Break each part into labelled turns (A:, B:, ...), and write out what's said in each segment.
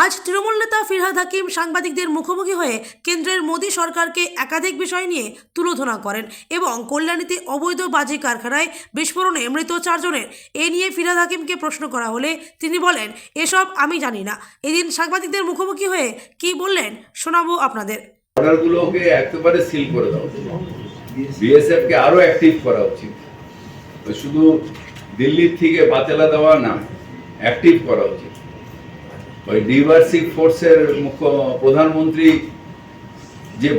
A: আজ তৃণমূল নেতা ফিরহাদ হাকিম সাংবাদিকদের মুখোমুখি হয়ে কেন্দ্রের মোদী সরকারকে একাধিক বিষয় নিয়ে তুলোধনা করেন এবং কল্যাণীতে অবৈধ বাজি কারখানায় বিস্ফোরণে মৃত চারজনের, এ নিয়ে ফিরহাদ হাকিমকে প্রশ্ন করা হলে তিনি বলেন, এসব আমি জানি না। এদিন সাংবাদিকদের মুখোমুখি হয়ে কি বললেন শোনাবো আপনাদের।
B: একেবারে সিল করে কে আরও অ্যাক্টিভ করা উচিত। শুধু দিল্লির থেকে বাতেলা দেওয়া না, অ্যাক্টিভ করা উচিত। ওই ডিভার্সিক ফোর্সের মুখ্য প্রধানমন্ত্রী যে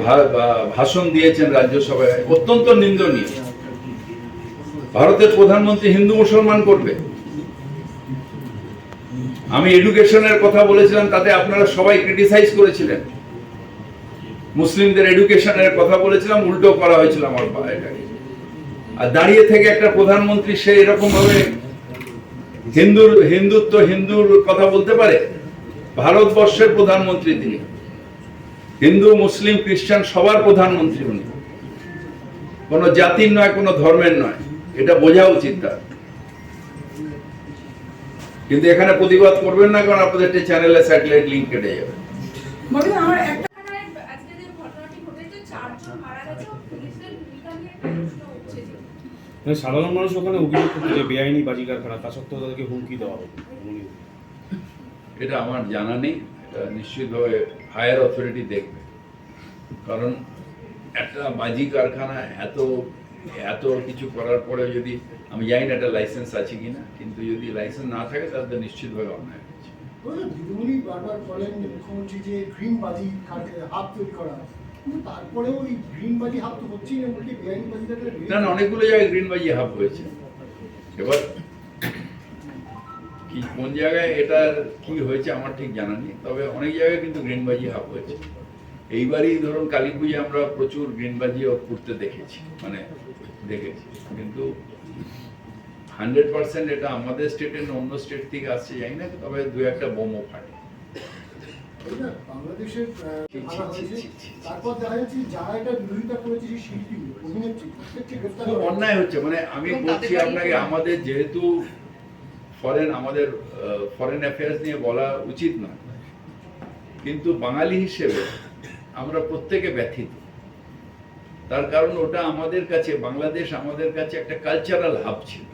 B: ভাষণ দিয়েছেন রাজ্যসভায়, অত্যন্ত নিন্দনীয়। ভারতের প্রধানমন্ত্রী হিন্দু মুসলমান করবে। আমি এডুকেশনের কথা বলেছিলাম, তাতে আপনারা সবাই ক্রিটিসাইজ করেছিলেন। মুসলিমদের এডুকেশনের কথা বলেছিলাম, উল্টো করা হয়েছিল আমার এটাকে আর দাঁড়িয়ে থেকে একটা প্রধানমন্ত্রী সে এরকম ভাবে হিন্দুর হিন্দুত্ব হিন্দুর কথা বলতে পারে? ভারতবর্ষের প্রধানমন্ত্রী তিনি। হিন্দু মুসলিম খ্রিস্টান সবার প্রধানমন্ত্রী উনি। কোনো জাতির নয় কোনো ধর্মের নয়। এটা বোঝা উচিত তার। কিন্তু এখানে প্রতিবাদ করবেন না কারণ আপনাদের চ্যানেলে স্যাটেলাইট লিঙ্ক কেটে যাবে।
C: থানায় আজকে যে ঘটনাটি ঘটেছে চারজন মারা গেছে ও পুলিশের ভূমিকা নিয়ে একটা প্রশ্ন উঠছে যে
D: মানে সাধারণ মানুষ ওখানে অভিযোগ করছে যে বেআইনি বাজিকার কারখানা তা সত্ত্বেও তাদেরকে হুমকি দেওয়া হবে।
B: এটা আমার জানা নেই। এটা নিশ্চিতভাবে হায়ার অথরিটি দেখবে। কারণ একটা বাজি কারখানা এত এত কিছু করার পরে যদি আমি জানি না একটা লাইসেন্স আছে কিনা কিন্তু যদি লাইসেন্স না থাকে তাহলে তো নিশ্চিতভাবে অন্যায়
E: বলুন, দিদিমণি বারবার বলেন মুখ্যমন্ত্রী যে গ্রিন বাজি তৈরি করা তারপরেও ওই গ্রিন বাজি হাব তো হচ্ছেই না উল্টে বেআইনি বাজিটা
B: না না অনেকগুলো জায়গায় গ্রিন বাজি হাব হয়েছে। এবার কি কোন জায়গায় এটা কি হয়েছে আমার ঠিক জানা নেই তবে অনেক জায়গায় কিন্তু গ্রিনবাজি হাফ হয়েছে এইবারই ধরুন কালী পুজো আমরা প্রচুর গ্রিন বাজিও করতে দেখেছি মানে দেখেছি কিন্তু হান্ড্রেড পার্সেন্ট এটা আমাদের স্টেটের না অন্য স্টেট থেকে আসছে জানি না তবে দু একটা বোমও ফাটে
E: বাংলাদেশের। তারপর দেখা যাচ্ছে যারা এটা বিরোধিতা করেছে সেই শিল্পী অভিনেত্রী প্রত্যেককে গ্রেফতার
B: খুব
E: করা হয়েছে।
B: অন্যায় হচ্ছে মানে আমি বলছি আপনাকে আমাদের যেহেতু ফরেন আমাদের ফরেন অ্যাফেয়ার্স নিয়ে বলা উচিত নয়। কিন্তু বাঙালি হিসেবে আমরা প্রত্যেকে ব্যথিত। তার কারণ ওটা আমাদের কাছে, বাংলাদেশ আমাদের কাছে একটা কালচারাল হাব ছিল।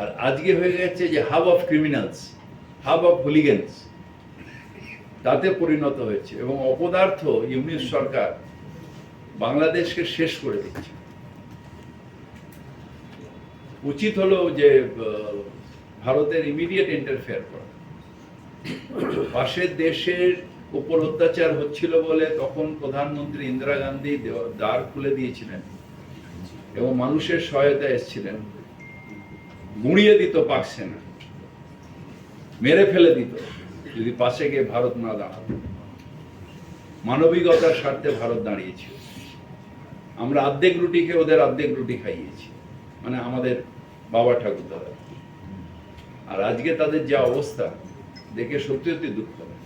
B: আর আজকে হয়ে গেছে যে hub of criminals hub of hooligans তাতে পরিণত হয়েছে এবং অপদার্থ ইউনিশ সরকার বাংলাদেশকে শেষ করে দিচ্ছে। উচিত হলো যে ভারতের ইমিডিয়েট ইন্টারফেয়ার করা। পাশের দেশের উপর অত্যাচার হচ্ছিল বলে তখন প্রধানমন্ত্রী ইন্দিরা গান্ধী দ্বার খুলে দিয়েছিলেন এবং মানুষের সহায়তা এসেছিলেন। গুঁড়িয়ে দিত পাক সেনা। মেরে ফেলে দিত, যদি পাশে গিয়ে ভারত না দাঁড়াতো। মানবিকতার স্বার্থে ভারত দাঁড়িয়েছিল। আমরা অর্ধেক রুটিকে ওদের অর্ধেক রুটি খাইয়েছি। মানে আমাদের বাবা ঠাকুর দাদা আর আজকে তাদের যা অবস্থা দেখে সত্যি সত্যি দুঃখ লাগে।